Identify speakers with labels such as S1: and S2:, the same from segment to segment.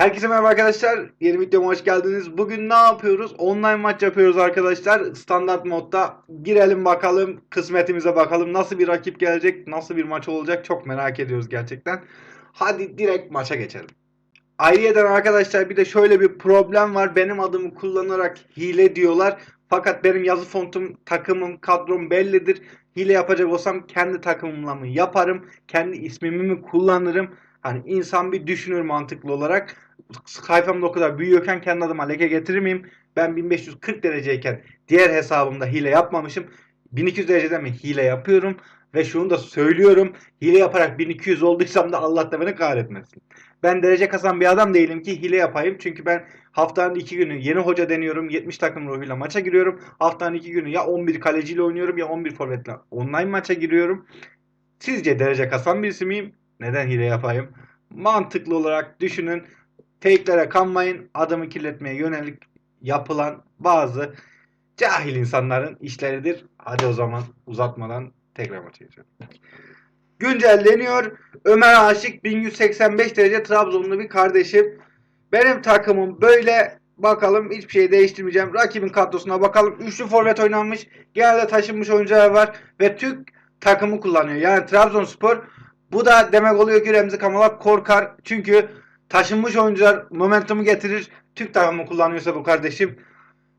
S1: Herkese merhaba arkadaşlar. Yeni videoma hoş geldiniz. Bugün ne yapıyoruz? Online maç yapıyoruz arkadaşlar. Standart modda. Girelim bakalım. Kısmetimize bakalım. Nasıl bir rakip gelecek? Nasıl bir maç olacak? Çok merak ediyoruz gerçekten. Hadi direkt maça geçelim. Ayrıyeten arkadaşlar bir de şöyle bir problem var. Benim adımı kullanarak hile diyorlar. Fakat benim yazı fontum, takımım, kadrom bellidir. Hile yapacak olsam kendi takımımla mı yaparım? Kendi ismimi mi kullanırım? Hani insan bir düşünür mantıklı olarak. Sayfamda o kadar büyüyorken kendi adıma leke getirir miyim? Ben 1540 dereceyken diğer hesabımda hile yapmamışım. 1200 derecede mi hile yapıyorum? Ve şunu da söylüyorum. Hile yaparak 1200 olduysam da Allah da beni kahretmesin. Ben derece kasan bir adam değilim ki hile yapayım. Çünkü ben haftanın iki günü yeni hoca deniyorum. 70 takım ruhuyla maça giriyorum. Haftanın iki günü ya 11 kaleciyle oynuyorum ya 11 forvetle online maça giriyorum. Sizce derece kasan birisi miyim? Neden hile yapayım? Mantıklı olarak düşünün. Fake'lere kanmayın. Adamı kirletmeye yönelik yapılan bazı cahil insanların işleridir. Hadi o zaman uzatmadan tekrar maça geçelim. Güncelleniyor. Ömer Aşık 1185 derece Trabzonlu bir kardeşim. Benim takımım böyle. Bakalım hiçbir şey değiştirmeyeceğim. Rakibin kadrosuna bakalım. Üçlü forvet oynanmış. Genelde taşınmış oyuncular var. Ve Türk takımı kullanıyor. Yani Trabzonspor. Bu da demek oluyor ki Remzi Kamalak korkar. Çünkü taşınmış oyuncular momentumu getirir. Türk takımı kullanıyorsa bu kardeşim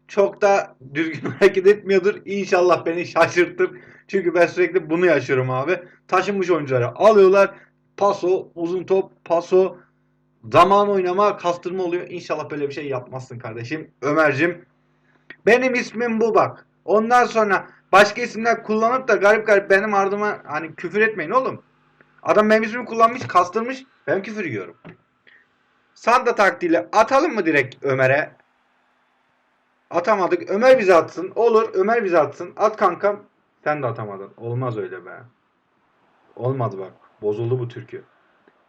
S1: çok da düzgün hareket etmiyordur. İnşallah beni şaşırtır. Çünkü ben sürekli bunu yaşıyorum abi. Taşınmış oyuncuları alıyorlar. Paso, uzun top, paso, zaman oynama, kastırma oluyor. İnşallah böyle bir şey yapmazsın kardeşim. Ömer'cim. Benim ismim bu bak. Ondan sonra başka isimler kullanıp da garip garip benim ardıma hani küfür etmeyin oğlum. Adam benim ismimi kullanmış, kastırmış. Ben küfür yiyorum. Santa taktiğiyle atalım mı direkt Ömer'e? Atamadık. Ömer bize atsın. Olur. Ömer bize atsın. At kankam. Sen de atamadın. Olmaz öyle be. Olmadı bak. Bozuldu bu türkü.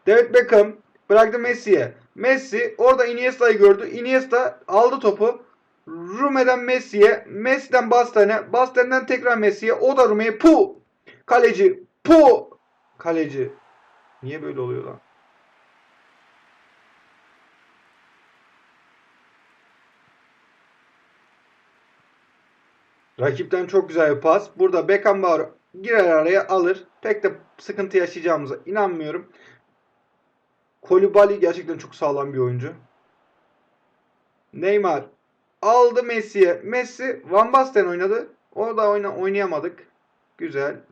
S1: David Beckham bıraktı Messi'ye. Messi orada Iniesta'yı gördü. Iniesta aldı topu. Rume'den Messi'ye. Messi'den Basten'e. Basten'den tekrar Messi'ye. O da Rume'ye. Pu! Kaleci. Pu! Kaleci. Niye böyle oluyor lan? Rakipten çok güzel bir pas. Burada Beckenbauer girer araya alır. Pek de sıkıntı yaşayacağımıza inanmıyorum. Kolibali gerçekten çok sağlam bir oyuncu. Neymar aldı Messi'ye. Messi Van Basten oynadı. O da oyna oynayamadık. Güzel.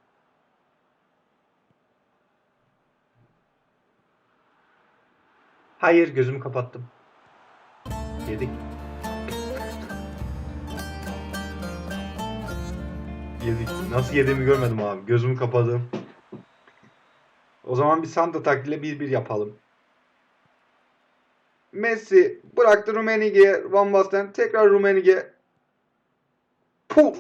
S1: Hayır gözümü kapattım. Yedik. Yedik. Nasıl yediğimi görmedim abi. Gözümü kapadım. O zaman bir Santa taktiğiyle 1-1 yapalım. Messi bıraktı Rummenigge'ye. Van Basten tekrar Rummenigge. Puh!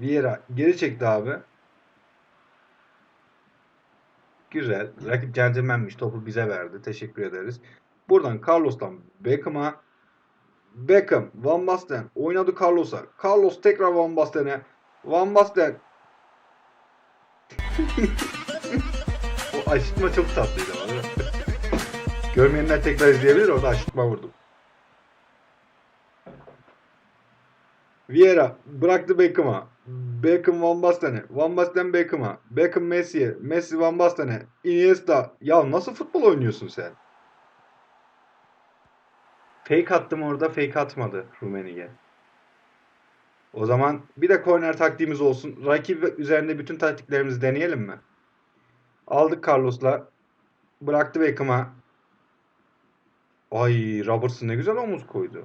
S1: Vieira geri çekti abi. Güzel. Rakip centilmenmiş. Topu bize verdi. Teşekkür ederiz. Buradan Carlos'tan Beckham'a Beckham, Van Basten oynadı Carlos'a. Carlos tekrar Van Basten'e. Van Basten o aşıtma çok tatlıydı? Görmeyenler tekrar izleyebilir. Orada aşıtma vurdum. Vieira bıraktı Beckham'a. Beckham Van Basten'e. Van Basten Beckham'a. Beckham Messi'ye. Messi Van Basten'e. Iniesta. Ya nasıl futbol oynuyorsun sen? Fake attım orada. Fake atmadı Rummenigge. O zaman bir de korner taktiğimiz olsun. Rakip üzerinde bütün taktiklerimizi deneyelim mi? Aldık Carlos'la. Bıraktı Beckham'a. Ay Robertson ne güzel omuz koydu.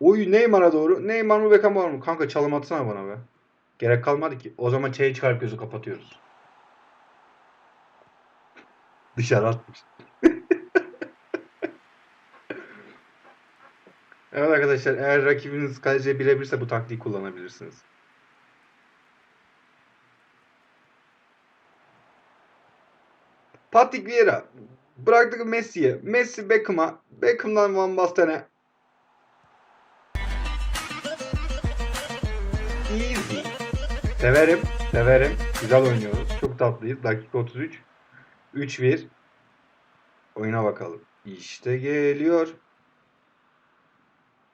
S1: Oy Neymar'a doğru. Neymar mı Beckham var mı? Kanka çalım atsana bana be. Gerek kalmadı ki. O zaman çayı çıkarıp gözü kapatıyoruz. Dışarı atmış. evet arkadaşlar eğer rakibiniz kaleciye birebirse bu taktiği kullanabilirsiniz. Patrick Vieira bıraktık Messi'ye. Messi Beckham'a. Beckham'dan Van Basten'e. Easy. Severim, severim. Güzel oynuyoruz. Çok tatlıyız. Dakika 33. 3-1. Oyuna bakalım. İşte geliyor.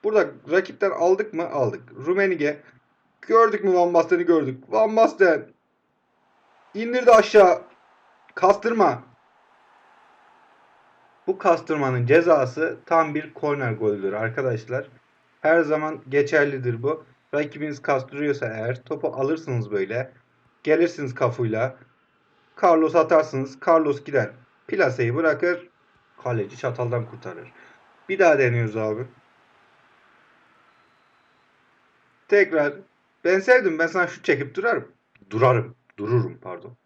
S1: Burada rakipten aldık mı? Aldık. Rumenige. Gördük mü Van Basten'i gördük. Van Basten. İndirdi aşağı. Kastırma. Bu kastırmanın cezası tam bir korner golüdür arkadaşlar. Her zaman geçerlidir bu. Rakibiniz kastırıyorsa eğer topu alırsınız böyle. Gelirsiniz kafuyla. Carlos atarsınız. Carlos gider. Plaseyi bırakır. Kaleci çataldan kurtarır. Bir daha deniyoruz abi. Tekrar. Ben sevdim. Ben sana şut çekip durarım. Durarım. Dururum pardon.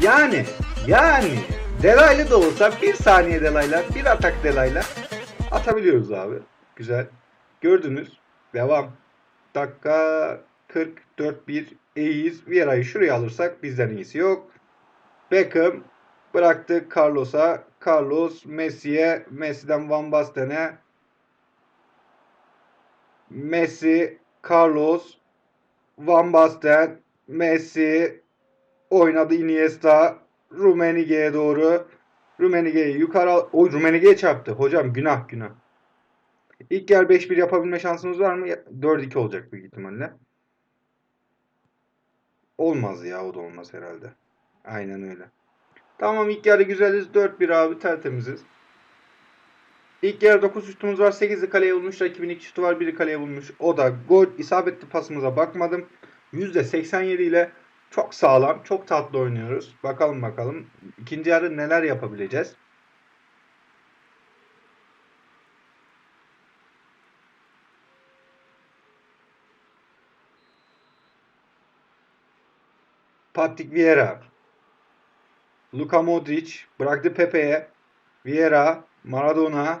S1: Yani. Yani. Delaylı da olsa bir saniye delayla, bir atak delayla atabiliyoruz abi. Güzel. Gördünüz. Devam. Dakika 44-1 iyiyiz. Vieira'yı şuraya alırsak bizden iyisi yok. Beckham bıraktı Carlos'a. Carlos Messi'ye. Messi'den Van Basten'e. Messi, Carlos, Van Basten, Messi, oynadı Iniesta, Rumenige'ye doğru. Rumenige'yi yukarı al. O Rumenige'ye çarptı. Hocam günah günah. İlk yer 5-1 yapabilme şansımız var mı? 4-2 olacak büyük ihtimalle. Olmaz ya o da olmaz herhalde. Aynen öyle. Tamam ilk yarı güzeliz. 4-1 abi tertemiziz. İlk yarı 9 şutumuz var. 8'i kaleye vurmuş. Rakibin 2 şutu var. 1'i kaleye vurmuş. O da gol. isabetli pasımıza bakmadım. %87 ile çok sağlam, çok tatlı oynuyoruz. Bakalım bakalım. İkinci yarı neler yapabileceğiz? Patrick Vieira. Luka Modric bıraktı Pepe'ye. Vieira, Maradona.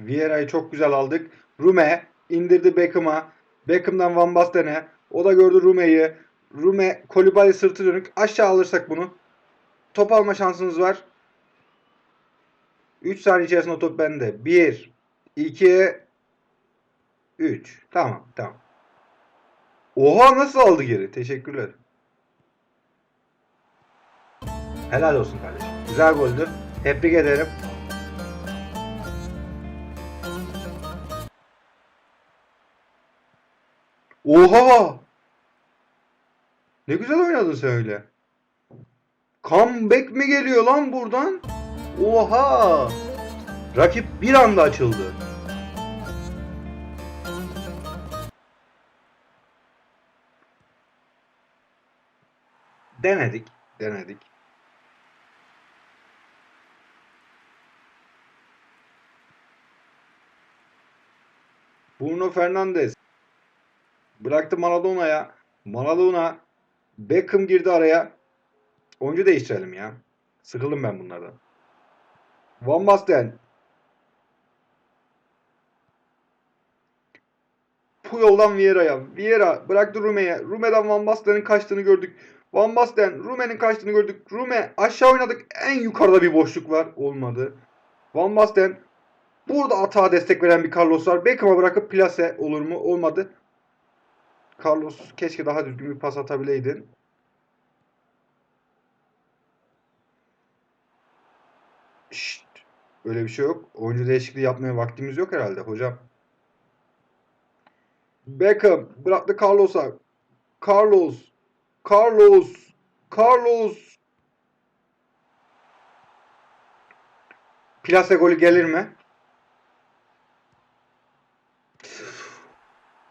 S1: Vieira'yı çok güzel aldık. Rume indirdi Beckham'a. Beckham'dan Van Basten'e. O da gördü Rume'yi. Rume Kolibali sırtı dönük. Aşağı alırsak bunu. Top alma şansınız var. 3 saniye içerisinde top bende. 1, 2, 3. Tamam tamam. Oha nasıl aldı geri? Teşekkürler. Helal olsun kardeşim. Güzel goldü. Tebrik ederim. Oha! Ne güzel oynadın sen öyle. Comeback mi geliyor lan buradan? Oha! Rakip bir anda açıldı. Denedik, denedik. Bruno Fernandes bıraktı Maradona'ya. Maradona Beckham girdi araya. Oyuncu değiştirelim ya. Sıkıldım ben bunlardan. Van Basten. Puyol'dan Vieira'ya. Vieira bıraktı Rume'ye. Rume'den Van Basten'in kaçtığını gördük. Van Basten, Rume'nin kaçtığını gördük. Rume aşağı oynadık. En yukarıda bir boşluk var. Olmadı. Van Basten. Burada atağa destek veren bir Carlos var. Beckham'a bırakıp plase olur mu? Olmadı. Carlos keşke daha düzgün bir pas atabileydin. Şşt. Öyle bir şey yok. Oyuncu değişikliği yapmaya vaktimiz yok herhalde hocam. Beckham bıraktı Carlos'a. Carlos. Carlos. Carlos. Plase golü gelir mi?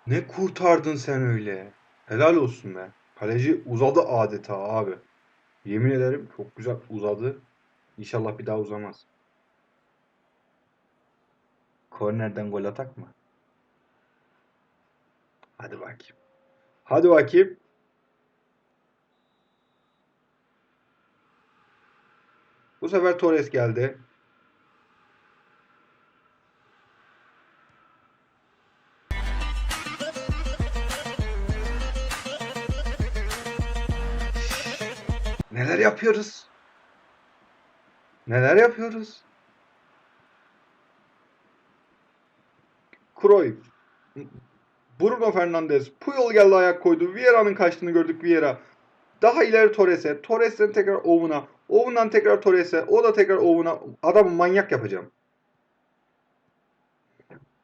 S1: Ne kurtardın sen öyle. Helal olsun be. Kaleci uzadı adeta abi. Yemin ederim çok güzel uzadı. İnşallah bir daha uzamaz. Kornerden gol atak mı? Hadi bakayım. Hadi bakayım. Bu sefer Torres geldi. Neler yapıyoruz? Neler yapıyoruz? Cruyff. Bruno Fernandes. Puyol geldi ayak koydu. Vieira'nın kaçtığını gördük Vieira. Daha ileri Torres'e. Torres'ten tekrar Owen'a. Owen'dan tekrar Torres'e. O da tekrar Owen'a. Adamı manyak yapacağım.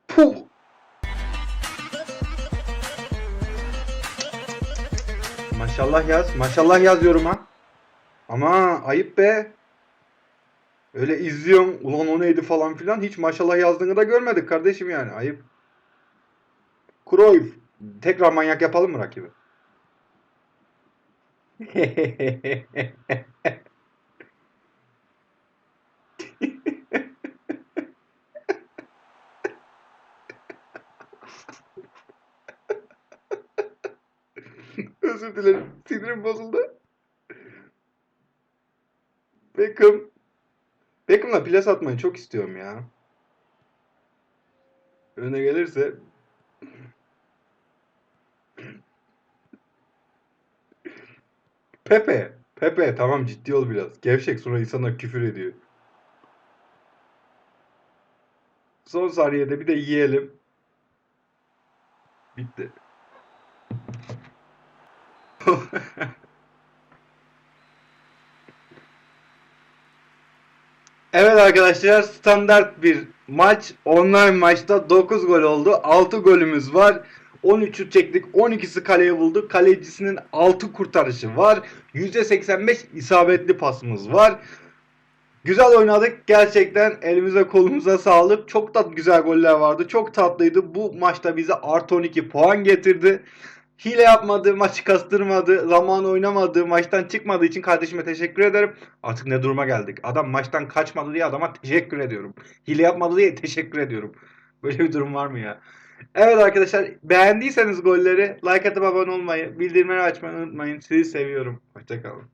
S1: Puh. Maşallah yaz. Maşallah yaz yoruma. Ama ayıp be. Öyle izliyorum. Ulan o neydi falan filan. Hiç maşallah yazdığını da görmedik kardeşim yani. Ayıp. Cruyff. Tekrar manyak yapalım mı rakibi? Özür dilerim. Sinirim bozuldu. Beckham. Beckham'la plas atmayı çok istiyorum ya. Öne gelirse Pepe. Pepe tamam ciddi ol biraz. Gevşek sonra insanlar küfür ediyor. Son saniyede bir de yiyelim. Bitti. Evet arkadaşlar standart bir maç. Online maçta 9 gol oldu. 6 golümüz var. 13 şut çektik. 12'si kaleye bulduk. Kalecisinin 6 kurtarışı var. %85 isabetli pasımız var. Güzel oynadık. Gerçekten elimize kolumuza sağlık. Çok da güzel goller vardı. Çok tatlıydı. Bu maçta bize artı 12 puan getirdi. Hile yapmadı, maçı kastırmadı, zaman oynamadı, maçtan çıkmadığı için kardeşime teşekkür ederim. Artık ne duruma geldik. Adam maçtan kaçmadı diye adama teşekkür ediyorum. Hile yapmadı diye teşekkür ediyorum. Böyle bir durum var mı ya? Evet arkadaşlar beğendiyseniz golleri like atıp abone olmayı, bildirimleri açmayı unutmayın. Sizi seviyorum. Hoşçakalın.